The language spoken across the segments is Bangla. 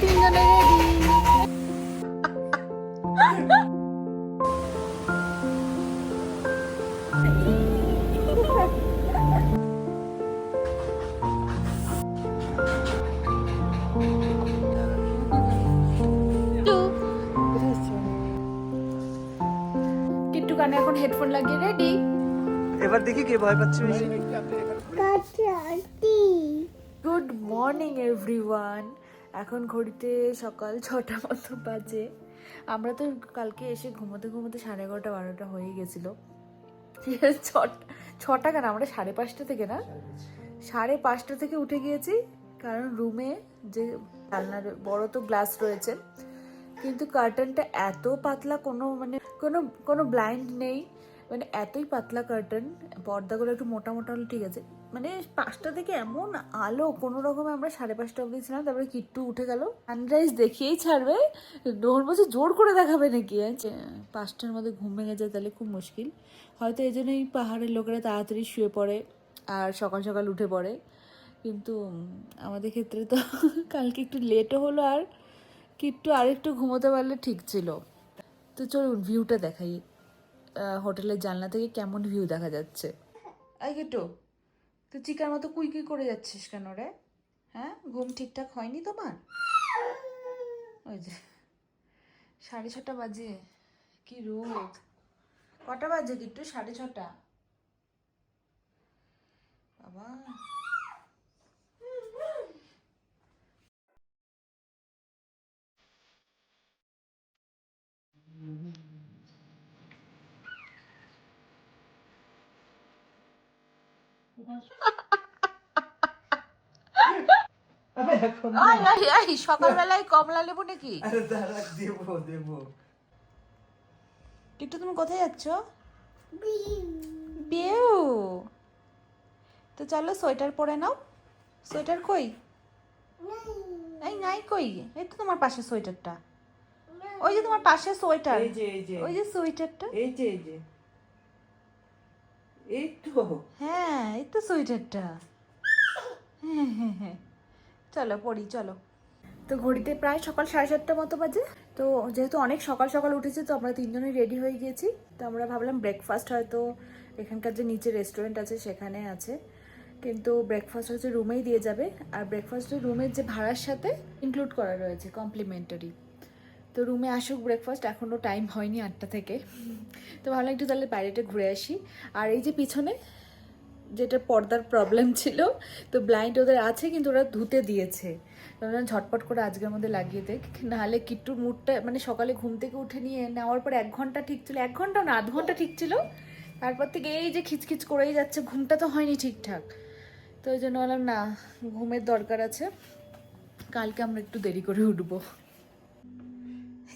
তিনজনে রেডি কিট্টু কানে এখন হেডফোন লাগিয়ে রেডি এবার দেখি কে ভয় পাচ্ছে বেশি। গুড মর্নিং এভরিওয়ান এখন ঘড়িতে সকাল ছটা মতো বাজে। আমরা তো কালকে এসে ঘুমোতে ঘুমোতে সাড়ে এগারোটা, বারোটা হয়ে গেছিল। ছটা কেন? আমরা সাড়ে পাঁচটা থেকে না? সাড়ে পাঁচটা থেকে উঠে গিয়েছি, কারণ রুমে যে জানলার বড় তো গ্লাস রয়েছে। কিন্তু কার্টেনটা এত পাতলা, কোনো মানে কোনো কোনো ব্লাইন্ড নেই। মানে এতই পাতলা কার্টেন পর্দাগুলো একটু মোটা মোটা হলে ঠিক আছে। মানে পাঁচটা থেকে এমন আলো, কোনো রকমে আমরা সাড়ে পাঁচটা অবধি ছিলাম, তারপরে কিট্টু উঠে গেল। সানরাইজ দেখিয়েই ছাড়বে। ডোর বলছে, জোর করে দেখাবে নাকি? হ্যাঁ? পাঁচটার মধ্যে ঘুম ভেঙে যায়, তাহলে খুব মুশকিল। হয়তো এই জন্যই পাহাড়ের লোকেরা তাড়াতাড়ি শুয়ে পড়ে আর সকাল সকাল উঠে পড়ে। কিন্তু আমাদের ক্ষেত্রে তো কালকে একটু লেটও হলো আর কিট্টু আরেকটু ঘুমোতে পারলে ঠিক ছিল। তো চলুন ভিউটা দেখাই। হোটেলের জানলা থেকে কেমন ভিউ দেখা যাচ্ছে? আই কিট্টু তুই চিকার মতো কুই কুই করে যাচ্ছিস কেন রে? হ্যাঁ? ঘুম ঠিকঠাক হয়নি তোমার? ওই যে, সাড়ে ছটা বাজে। কি রোদ। কটা বাজে কিট্টু সাড়ে ছটা। বাবা। আরে এখন না। আয় আয় আয় সকালবেলায় কমলা লেবু নাকি? আরে দাঁড়া দেবো দেবো। কিট্টু তুমি কোথায় যাচ্ছ? তো চলো সোয়েটার পরে নাও। সোয়েটার কই? এই নাই কই? এই তো তোমার পাশে সোয়েটারটা। ওই যে তোমার পাশে সোয়েটার। এই যে এই যে। ওই যে সোয়েটারটা। এই যে এই যে। এই তো হ্যাঁ এই তো সোয়েটারটা হ্যাঁ হ্যাঁ হ্যাঁ চলো পড়ি চলো। তো ঘড়িতে প্রায় সকাল সাড়ে সাতটা মতো বাজে। তো যেহেতু অনেক সকাল সকাল উঠেছে তো আমরা তিনজনই রেডি হয়ে গিয়েছি। তো আমরা ভাবলাম ব্রেকফাস্ট হয়তো এখানকার যে নিচে রেস্টুরেন্ট আছে সেখানে আছে। কিন্তু ব্রেকফাস্ট হচ্ছে রুমেই দিয়ে যাবে। আর ব্রেকফাস্টের রুমের যে ভাড়ার সাথে ইনক্লুড করা রয়েছে কমপ্লিমেন্টারি তো রুমে আসুক ব্রেকফাস্ট এখনও টাইম হয়নি আটটা থেকে। তো ভাবলাম একটু তাহলে বাইরেটা ঘুরে আসি। আর এই যে পিছনে, যেটা পর্দার প্রবলেম ছিল, তো ব্লাইন্ড ওদের আছে, কিন্তু ওরা ধুতে দিয়েছে। ঝটপট করে আজকের মধ্যে লাগিয়ে দেখ, নাহলে কিট্টুর মুডটা মানে সকালে ঘুম থেকে উঠে নিয়ে নেওয়ার পর এক ঘণ্টা ঠিক ছিল, এক ঘণ্টা না, আধ ঘণ্টা ঠিক ছিল। তারপর থেকে এই যে খিচখিচ করেই যাচ্ছে, ঘুমটা তো হয়নি ঠিকঠাক। তো ওই জন্য বললাম না, ঘুমের দরকার আছে, কালকে আমরা একটু দেরি করে উঠবো।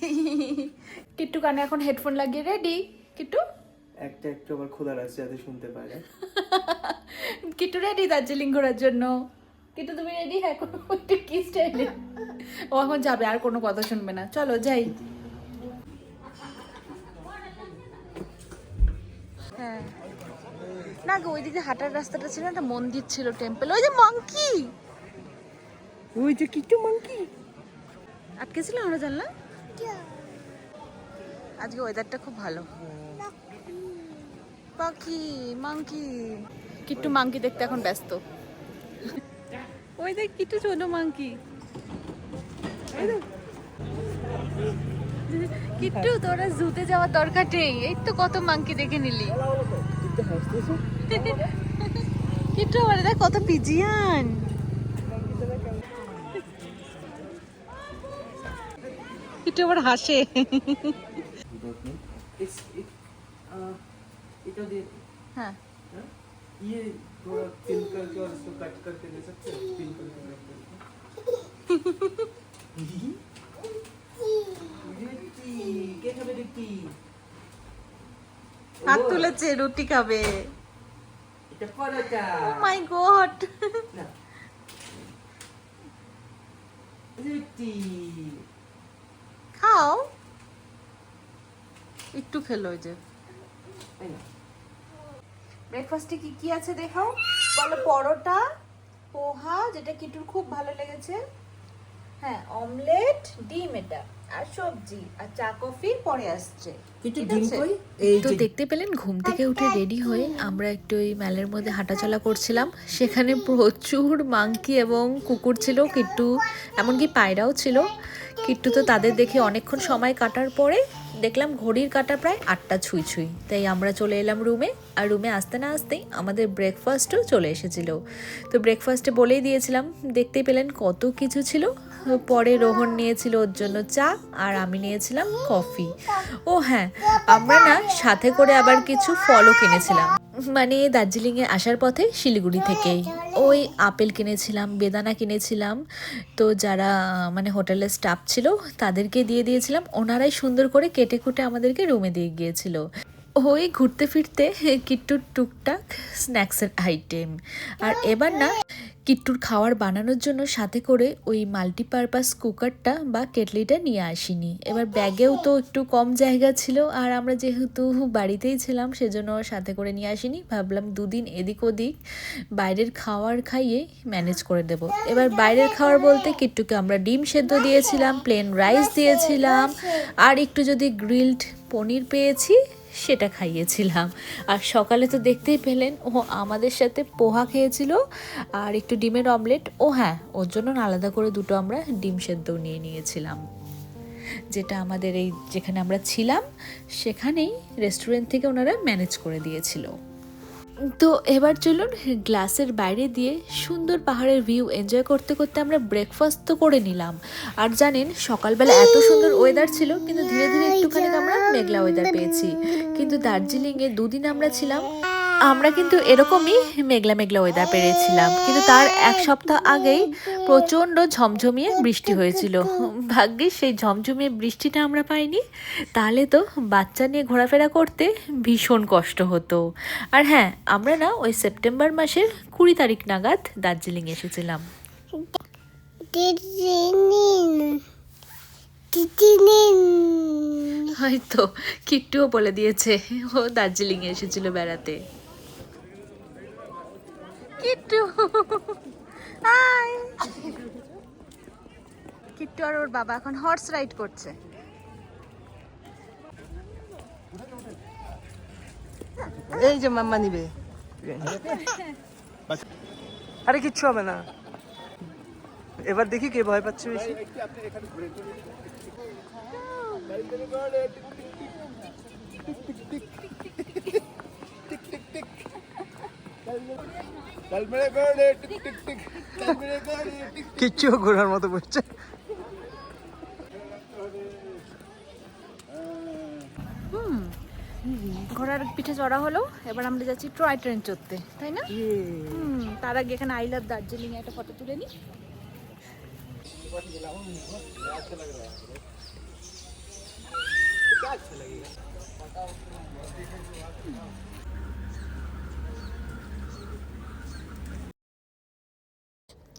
কিট্টু কানে এখন হেডফোন লাগিয়ে রেডি কিট্টু? একটা একটু আবার খোলা রাখছে যাতে শুনতে পারে। কিট্টু রেডি দার্জিলিং ঘোরার জন্য? কিট্টু তুমি রেডি এখন একটু কি স্টাইলে ও এখন যাবে আর কোনো কথা শুনবে না। চলো যাই। হ্যাঁ। না গো ওইদিকে হাঁটার রাস্তাটা ছিল একটা মন্দির ছিল টেম্পল ওই যে মঙ্কি ওই যে কিট্টু মাংকি আটকে ছিল আমরা জানলাম? আজকে ওয়েদারটা খুব ভালো। পাখি মাংকি। কিট্টু মাংকি দেখতে এখন ব্যস্ত। ওই দেখ কিট্টু ছোট মাংকি। কিট্টু তোরা জুতে যাওয়ার দরকার নেই। এই তো কত মাংকি দেখে নিলি। কিট্টু আমার দেখ কত পিজিয়ান। কিট্টু আবার হাসে इस- इ- आ, इतना दे হ্যাঁ हाँ? ये थोड़ा पिन करके और इसको कट करके दे सकते हैं पिन करके कट करके রুটি কে খাবে রুটি হাত ও, তুলেছে রুটি খাবে এটা পরোটা মাই গড না রুটি খাও। একটু খেলো ওই যে। ব্রেকফাস্টে কি কি আছে দেখাও? বলো পরোটা পোহা যেটা কিটুর খুব ভালো লেগেছে। হ্যাঁ অমলেট ডিম এটা আর সবজি আর চা কফি পরে আসছে? তো দেখতে পেলেন ঘুম থেকে উঠে রেডি হয়ে আমরা একটু ওই ম্যালের মধ্যে হাঁটাচলা করছিলাম। সেখানে প্রচুর মাংকি এবং কুকুর ছিল কিট্টু এমনকি পায়রাও ছিল। কিট্টু তো তাদের দেখে অনেকক্ষণ সময় কাটার পরে দেখলাম ঘড়ির কাটা প্রায় আটটা ছুঁই ছুঁই। তাই আমরা চলে এলাম রুমে, আর রুমে আসতে না আসতেই আমাদের ব্রেকফাস্টও চলে এসেছিল। তো ব্রেকফাস্টে বলেই দিয়েছিলাম দেখতে পেলেন কত কিছু ছিল? পরে রোহন নিয়েছিল ওর জন্য চা, আর আমি নিয়েছিলাম কফি। ও হ্যাঁ আমরা না সাথে করে আবার কিছু ফলও কিনেছিলাম। মানে দার্জিলিংয়ে আসার পথে শিলিগুড়ি থেকেই ওই আপেল কিনেছিলাম, বেদানা কিনেছিলাম। তো যারা মানে হোটেলের স্টাফ ছিল, তাদেরকে দিয়ে দিয়েছিলাম। ওনারাই সুন্দর করে কেটে কুটে আমাদেরকে রুমে দিয়ে গিয়েছিল। ওই ঘুরতে ফিরতে কিট্টুর টুকটাক স্ন্যাক্সের আইটেম। আর এবার না, কিট্টুর খাওয়ার বানানোর জন্য সাথে করে ওই মাল্টিপারপাস কুকারটা বা কেটলিটা নিয়ে আসিনি। এবার ব্যাগেও তো একটু কম জায়গা ছিল, আর আমরা যেহেতু বাড়িতেই ছিলাম, সেজন্য সাথে করে নিয়ে আসিনি। ভাবলাম দুদিন এদিক ওদিক বাইরের খাওয়ার খাইয়ে ম্যানেজ করে দেব। এবার বাইরের খাওয়ার বলতে কিট্টুকে আমরা ডিম সেদ্ধ দিয়েছিলাম, প্লেন রাইস দিয়েছিলাম, আর একটু যদি গ্রিলড পনির পেয়েছি সেটা খাইয়েছিলাম। আর সকালে তো দেখতেই পেলেন, ও আমাদের সাথে পোহা খেয়েছিল আর একটু ডিমের অমলেট। ও হ্যাঁ ওর জন্য আলাদা করে দুটো আমরা ডিম সেদ্ধ নিয়ে নিয়েছিলাম। যেটা আমাদের এই যেখানে আমরা ছিলাম, সেখানেই রেস্টুরেন্ট থেকে ওনারা ম্যানেজ করে দিয়েছিল। তো এবার চলুন গ্লাসের বাইরে দিয়ে সুন্দর পাহাড়ের ভিউ এনজয় করতে করতে আমরা ব্রেকফাস্ট তো করে নিলাম। আর জানেন, সকালবেলা এত সুন্দর ওয়েদার ছিল, কিন্তু ধীরে ধীরে একটুখানি আমরা মেঘলা ওয়েদার পেয়েছি। কিন্তু দার্জিলিংয়ে দুদিন আমরা ছিলাম আমরা কিন্তু এরকমই মেঘলা মেঘলা ওয়েদার পেরেছিলাম কিন্তু তার এক সপ্তাহ আগেই প্রচণ্ড ঝমঝমিয়ে বৃষ্টি হয়েছিল। ভাগ্যিস সেই ঝমঝমিয়ে বৃষ্টিটা আমরা পাইনি। তাহলে তো বাচ্চা নিয়ে ঘোরাফেরা করতে ভীষণ কষ্ট হতো। আর হ্যাঁ আমরা না ওই সেপ্টেম্বর মাসের কুড়ি তারিখ নাগাদ দার্জিলিং এসেছিলাম। হয়তো কিট্টুও বলে দিয়েছে ও দার্জিলিং এসেছিল বেড়াতে। কিট্টু। হাই। কিট্টু আর ওর বাবা এখন হর্স রাইড করছে। এই যে মাম্মা নিবে। আরে কিচ্ছু হবে না। এবার দেখি কে ভয় পাচ্ছে বেশি। কিচ্ছু ঘোরার মতো করছে ঘোড়ার পিঠে চড়া হলো এবার আমরা যাচ্ছি টয় ট্রেন চড়তে তাই না? হুম তার আগে এখানে আই লাভ দার্জিলিং একটা ফটো তুলে নিই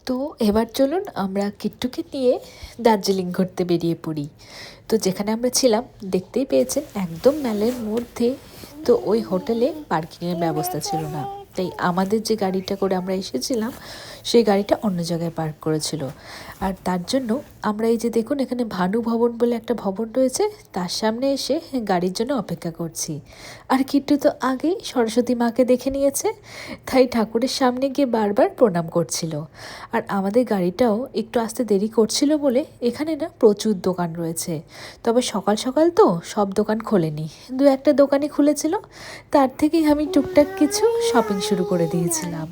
তো এবার চলুন আমরা কিট্টুকে নিয়ে দার্জিলিং ঘুরতে বেরিয়ে পড়ি। তো যেখানে আমরা ছিলাম, দেখতেই পেয়েছেন একদম মেলের মধ্যে। তো ওই হোটেলে পার্কিংয়ের ব্যবস্থা ছিল না। তাই আমাদের যে গাড়িটা করে আমরা এসেছিলাম সেই গাড়িটা অন্য জায়গায় পার্ক করেছিল। আর তার জন্য আমরা এই যে দেখুন, এখানে ভানু ভবন বলে একটা ভবন রয়েছে, তার সামনে এসে গাড়ির জন্য অপেক্ষা করছি। আর কিট্টু তো আগেই সরস্বতী মাকে দেখে নিয়েছে, তাই ঠাকুরের সামনে গিয়ে বারবার প্রণাম করছিল। আর আমাদের গাড়িটাও একটু আসতে দেরি করছিল বলে এখানে না প্রচুর দোকান রয়েছে। তবে সকাল সকাল তো সব দোকান খোলেনি। দু একটা দোকানই খুলেছিল, তার থেকেই আমি টুকটাক কিছু শপিং শুরু করে দিয়েছিলাম।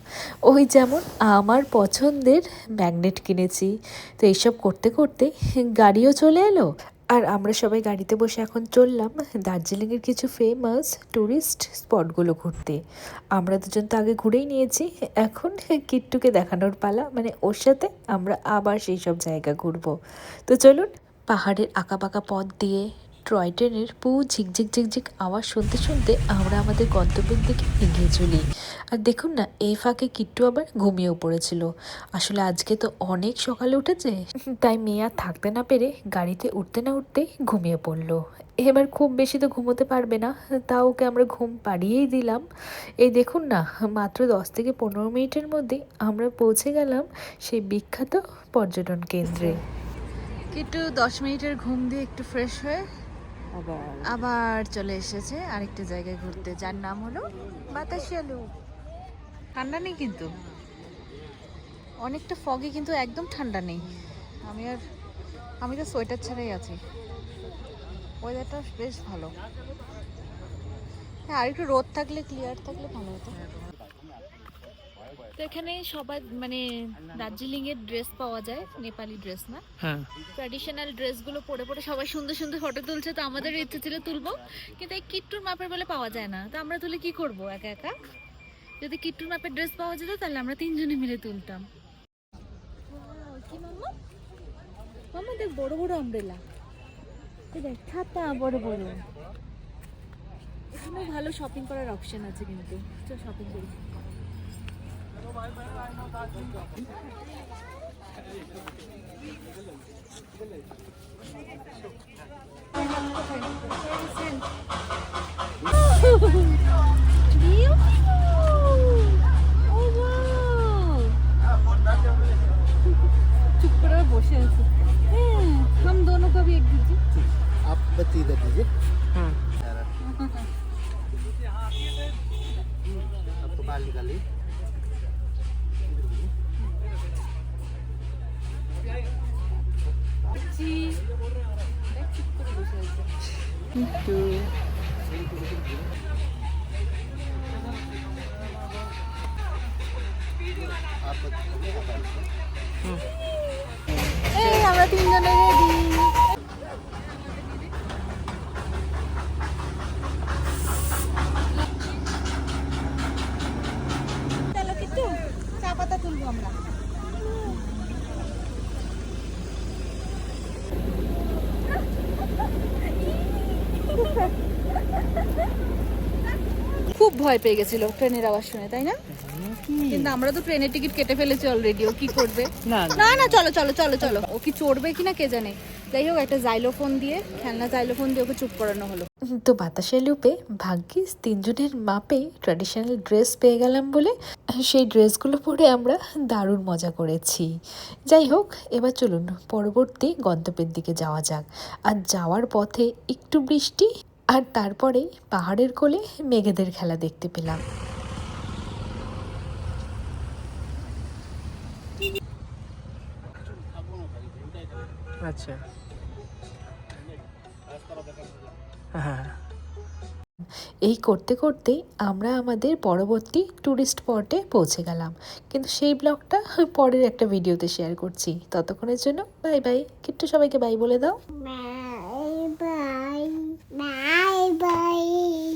ওই যেমন আমার পছন্দের ম্যাগনেট কিনেছি। তো এইসব করতে করতে গাড়িও চলে এলো। আর আমরা সবাই গাড়িতে বসে এখন চললাম দার্জিলিংয়ের কিছু ফেমাস ট্যুরিস্ট স্পটগুলো ঘুরতে। আমরা দুজন তো আগে ঘুরেই নিয়েছি। এখন কিট্টুকে দেখানোর পালা মানে ওর সাথে আমরা আবার সেই সব জায়গা ঘুরবো। তো চলুন পাহাড়ের আঁকাবাঁকা পথ দিয়ে টয় ট্রেনের পু ঝিকঝিক ঝিকঝিক আওয়াজ শুনতে শুনতে আমরা আমাদের গন্তব্যের দিকে এগিয়ে চলি। আর দেখুন না এই ফাঁকে কিট্টু আবার ঘুমিয়েও পড়েছিল। আসলে আজকে তো অনেক সকালে উঠেছে। তাই মেয়ে আর থাকতে না পেরে গাড়িতে উঠতে না উঠতেই ঘুমিয়ে পড়ল। এবার খুব বেশি তো ঘুমোতে পারবে না তাও ওকে আমরা ঘুম পাড়িয়েই দিলাম। এই দেখুন না মাত্র দশ থেকে পনেরো মিনিটের মধ্যে আমরা পৌঁছে গেলাম সেই বিখ্যাত পর্যটন কেন্দ্রে। কিট্টু দশ মিনিটের ঘুম দিয়ে একটু ফ্রেশ হয়ে আবার। আবার চলে এসেছে আরেকটা জায়গায় ঘুরতে। যার নাম হলো বাতাসি আলু ঠান্ডা নেই কিন্তু। অনেকটা ফগে কিন্তু একদম ঠান্ডা নেই। আমি আর আমি তো সোয়েটার ছাড়াই আছি। ওয়েদারটা বেশ ভালো। হ্যাঁ আর একটু রোদ থাকলে ক্লিয়ার থাকলে ভালো হতো। তো এখানে সবাই মানে দার্জিলিং এর ড্রেস পাওয়া যায় নেপালি ড্রেস না? হ্যাঁ। ট্র্যাডিশনাল ড্রেসগুলো পরে পরে সবাই সুন্দর সুন্দর ফটো তুলছে তো আমাদের ইচ্ছে ছিল তুলবো। কিন্তু এই কিট্টুর মাপের বলে পাওয়া যায় না। তো আমরা তুলে কি করব একা একা? যদি কিট্টুর মাপের ড্রেস পাওয়া যেত তাহলে আমরা তিনজনে মিলে তুলতাম। কি মাম্মা? মাম্মা দেখ বড় বড় আমব্রেলা দেখ ছাতা বড় বড়। এখানেও ভালো শপিং করার অপশন আছে কিন্তু। চল শপিং করি। चुप একটু आप बत्ती आप बाल এই আমরা তিনজনে ভয় পেয়ে গেছিল ট্রেনের আওয়াজ শুনে তাই না? কিন্তু আমরা তো ট্রেনের টিকিট কেটে ফেলেছি অলরেডি ও কি করবে? না না। না চলো চলো চলো চলো। ও কি চড়বে কিনা কে জানে? যাই হোক একটা জাইলোফোন দিয়ে খেলনা জাইলোফোন দিয়ে ওকে চুপ করানো হলো। তো বাতাসে লুপে ভাগ্যিস তিনজনের মাপে ট্র্যাডিশনাল ড্রেস পেয়ে গেলাম বলে সেই ড্রেসগুলো পরে আমরা দারুণ মজা করেছি। যাই হোক এবার চলুন পরবর্তী গন্তব্যের দিকে যাওয়া যাক। আর যাওয়ার পথে একটু বৃষ্টি আর তারপরে পাহাড়ের কোলে মেঘেদের খেলা দেখতে পেলাম। আচ্ছা। হ্যাঁ। এই করতে করতে আমরা আমাদের পরবর্তী ট্যুরিস্ট স্পটে পৌঁছে গেলাম। কিন্তু সেই ব্লগটা পরের একটা ভিডিওতে শেয়ার করছি। ততক্ষণের জন্য বাই বাই কিট্টু সবাইকে বাই বলে দাও.